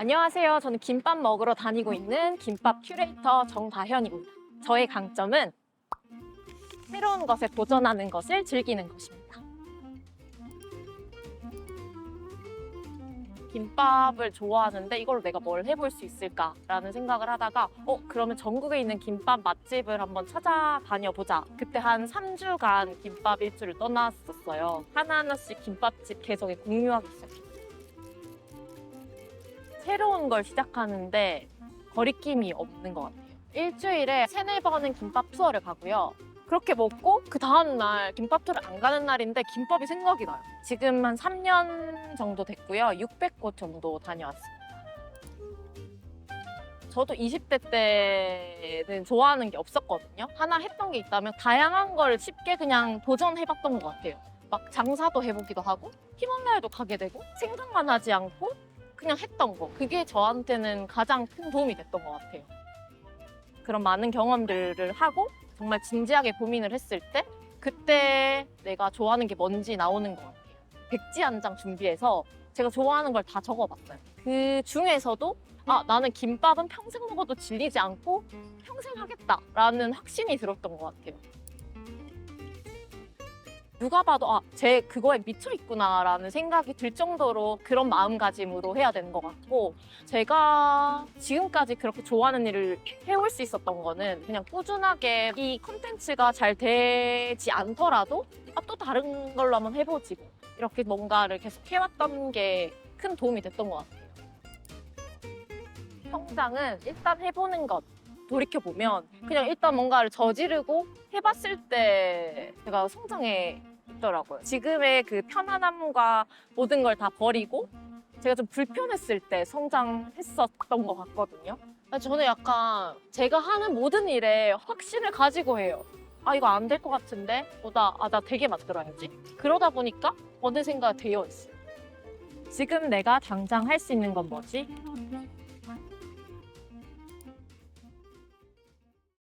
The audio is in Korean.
안녕하세요. 저는 김밥 먹으러 다니고 있는 김밥 큐레이터 정다현입니다. 저의 강점은 새로운 것에 도전하는 것을 즐기는 것입니다. 김밥을 좋아하는데 이걸로 내가 뭘 해볼 수 있을까라는 생각을 하다가 어 그러면 전국에 있는 김밥 맛집을 한번 찾아다녀 보자. 그때 한 3주간 김밥 일주를 떠났었어요. 하나하나씩 김밥집 계정에 공유하기 시작했어요. 새로운 걸 시작하는데 거리낌이 없는 것 같아요. 일주일에 세네 번은 김밥 투어를 가고요. 그렇게 먹고 그 다음날 김밥 투어를 안 가는 날인데 김밥이 생각이 나요. 지금 한 3년 정도 됐고요. 600곳 정도 다녀왔습니다. 저도 20대 때는 좋아하는 게 없었거든요. 하나 했던 게 있다면 다양한 걸 쉽게 그냥 도전해봤던 것 같아요. 막 장사도 해보기도 하고 히말라야도 가게 되고 생각만 하지 않고 그냥 했던 거. 그게 저한테는 가장 큰 도움이 됐던 것 같아요. 그런 많은 경험들을 하고 정말 진지하게 고민을 했을 때 그때 내가 좋아하는 게 뭔지 나오는 것 같아요. 백지 한 장 준비해서 제가 좋아하는 걸 다 적어봤어요. 그 중에서도 아 나는 김밥은 평생 먹어도 질리지 않고 평생 하겠다라는 확신이 들었던 것 같아요. 누가 봐도 아, 쟤 그거에 미쳐 있구나라는 생각이 들 정도로 그런 마음가짐으로 해야 되는 것 같고 제가 지금까지 그렇게 좋아하는 일을 해올 수 있었던 거는 그냥 꾸준하게 이 콘텐츠가 잘 되지 않더라도 아, 또 다른 걸로 한번 해보지 이렇게 뭔가를 계속 해왔던 게 큰 도움이 됐던 것 같아요. 성장은 일단 해보는 것 돌이켜 보면 그냥 일단 뭔가를 저지르고 해봤을 때 제가 성장해 있더라고요. 지금의 그 편안함과 모든 걸 다 버리고 제가 좀 불편했을 때 성장했었던 것 같거든요. 아, 저는 약간 제가 하는 모든 일에 확신을 가지고 해요. 아 이거 안 될 것 같은데 보다 아 나 되게 만들어야지. 그러다 보니까 어느샌가 되어 있어요. 지금 내가 당장 할 수 있는 건 뭐지?